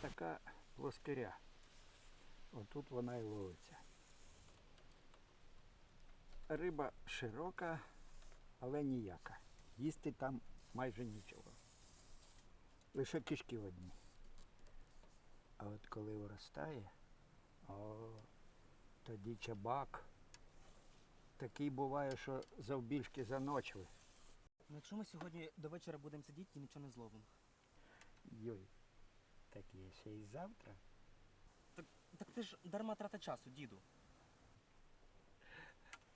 Така плоскиря. Отут вона і ловиться. Риба широка, але ніяка. Їсти там майже нічого. Лише кишки одні. А от коли виростає, о, тоді чабак. Такий буває, що завбільшки заночили. Ну, якщо ми сьогодні до вечора будемо сидіти і нічого не зловимо. Йой, так є ще й завтра. Так це ж дарма трата часу, діду.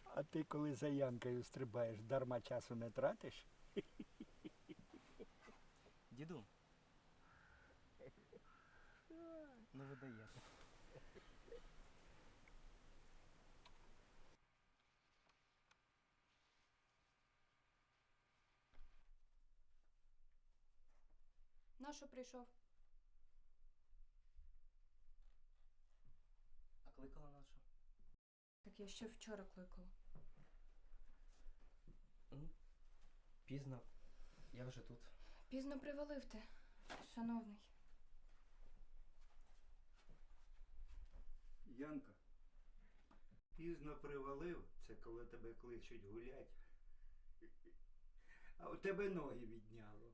А ти коли за Янкою стрибаєш, дарма часу не тратиш? Діду. Ну ви даєте. Нащо прийшов? Кликала нашу? Так я ще вчора кликала. Ну, пізно. Я вже тут. Пізно привалив ти, шановний. Янка, пізно привалив, це коли тебе кличуть гулять. А у тебе ноги відняло.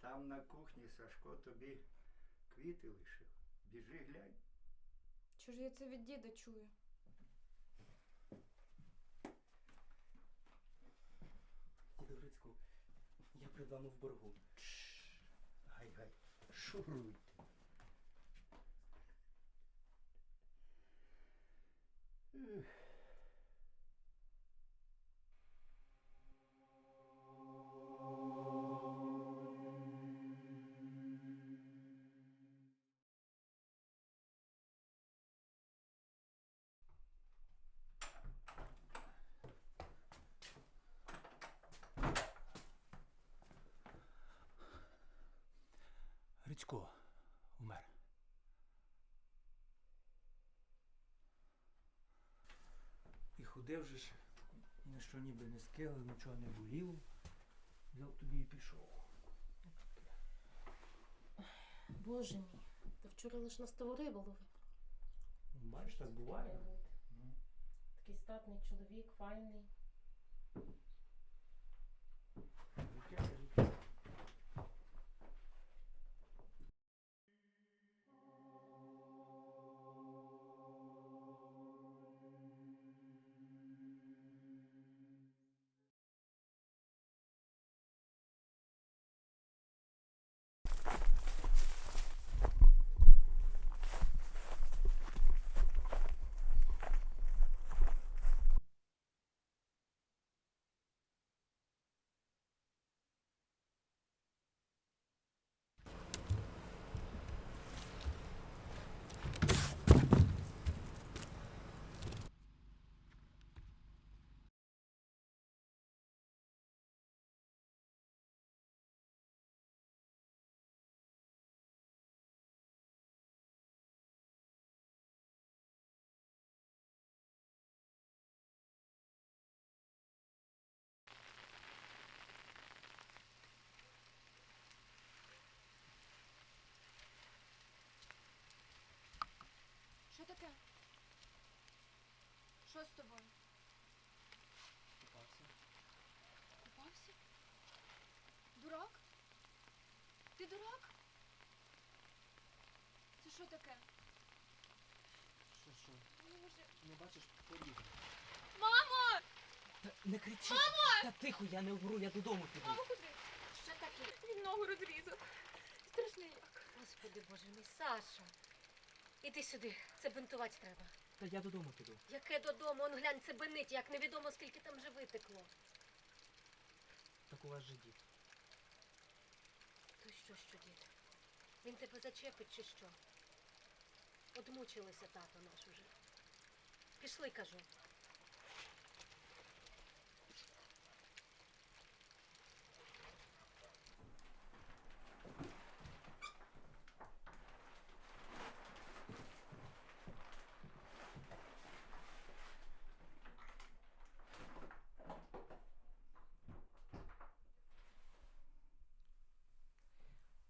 Там на кухні Сашко тобі квіти лишив. Біжи глянь. Чого ж я це від діда чую? Діду Грицьку, я перед вами в боргу. Гай, гай, шуруйте. Ех. Грицько умер. І ходив же ж, ні на що ніби не скилив, нічого не боліло. Взяв тобі і пішов. Боже мій, та вчора лиш на ставу рибу ловив. Ну, Бачиш, так буває. Ну. Такий статний чоловік, файний. Життя, життя. Що таке? Що з тобою? Купався. Купався? Дурак? Ти дурак? Це що таке? Що, що? Не. Не бачиш, поріг. Мамо! Та не кричи! Та тихо, я не вру, я додому піду. Мамо, куди? Що таке? Він ногу розрізав. Страшний як. Господи Боже мій, Саша. Іди сюди, це бинтувати треба. Та я додому піду. Яке додому, он глянь, це бенить, як невідомо скільки там вже витекло. Так у вас же дід. То що, що дід? Він тебе зачепить чи що? Одмучилися тато наш уже. Пішли, кажу.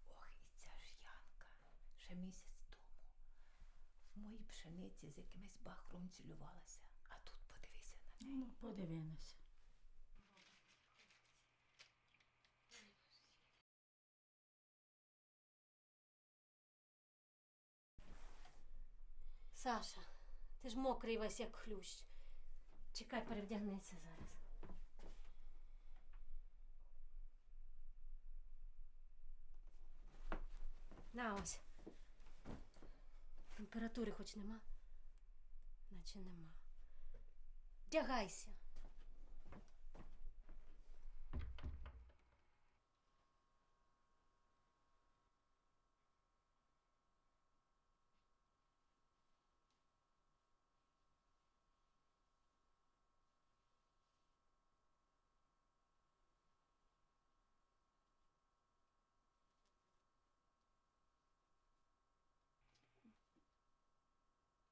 Ох, і ця ж Янка. Пшениці з якимось бахром цілювалася. А тут подивися на неї. Ну, подивимося. Саша, ти ж мокрий весь як хлющ. Чекай, перевдягнеться зараз. На ось. Температури хоч нема? Наче нема. Вдягайся.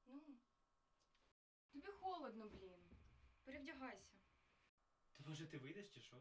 Ну, тобі холодно, блін. Перевдягайся. То може ти вийдеш чи що?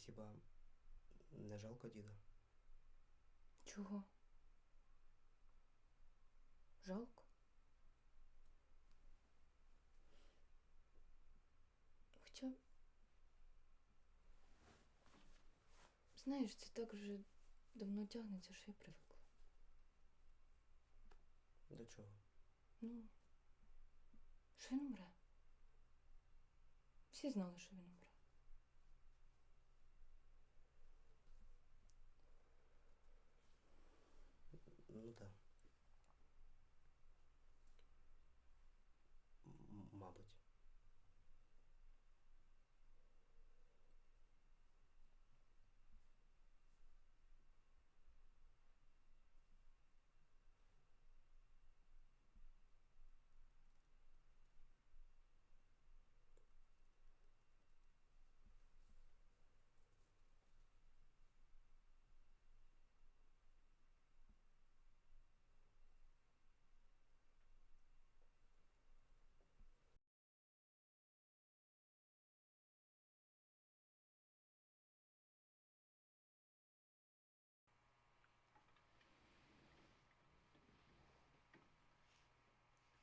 Хіба не жалко діда? Чого? Жалко? Хоча. Знаєш, це так вже давно тягнеться, що я привикла. До чого? Ну, що він умре. Всі знали, що він умре. Ну так. М- Мабуть.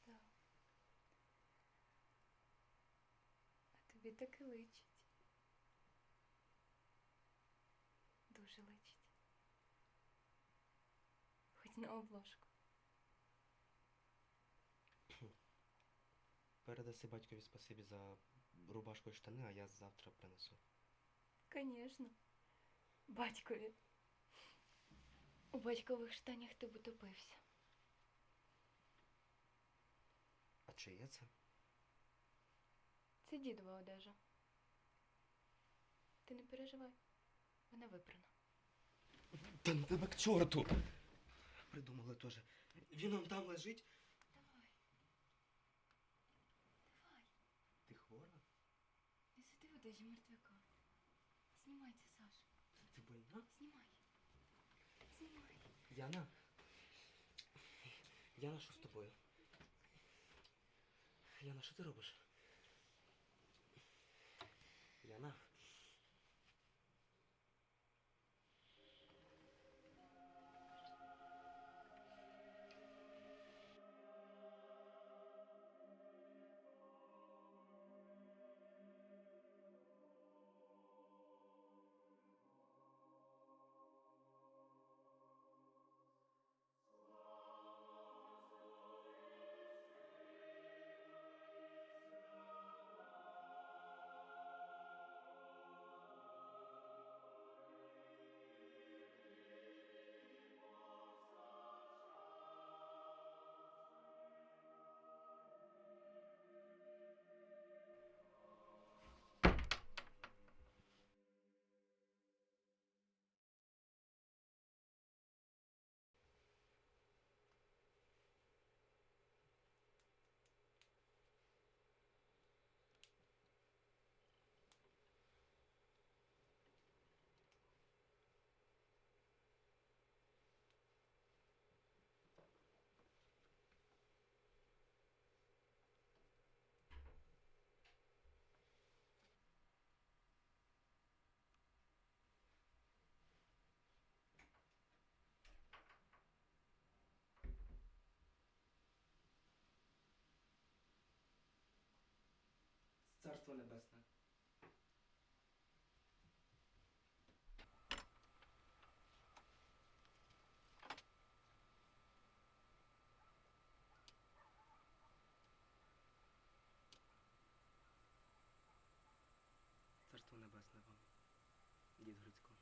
Так. А тобі таки личить. Дуже личить. Хоч на обложку. Передаси батькові спасибі за рубашку і штани, а я завтра принесу. Конечно. Батькові. У батькових штанях ти б утопився. А чи є це? Це дідова одежа. Ти не переживай. Вона випрана. Та на тебе к чорту! Придумали теж. Він он там лежить. Давай. Давай. Ти хвора? Не сиди в одежі мертвяка. Знімай це, Саш. Ти больна? Знімай. Знімай. Яна? Яна, що з тобою? Яна, що ти робиш? Царство Небесне. Царство Небесне вам, дід Грицько.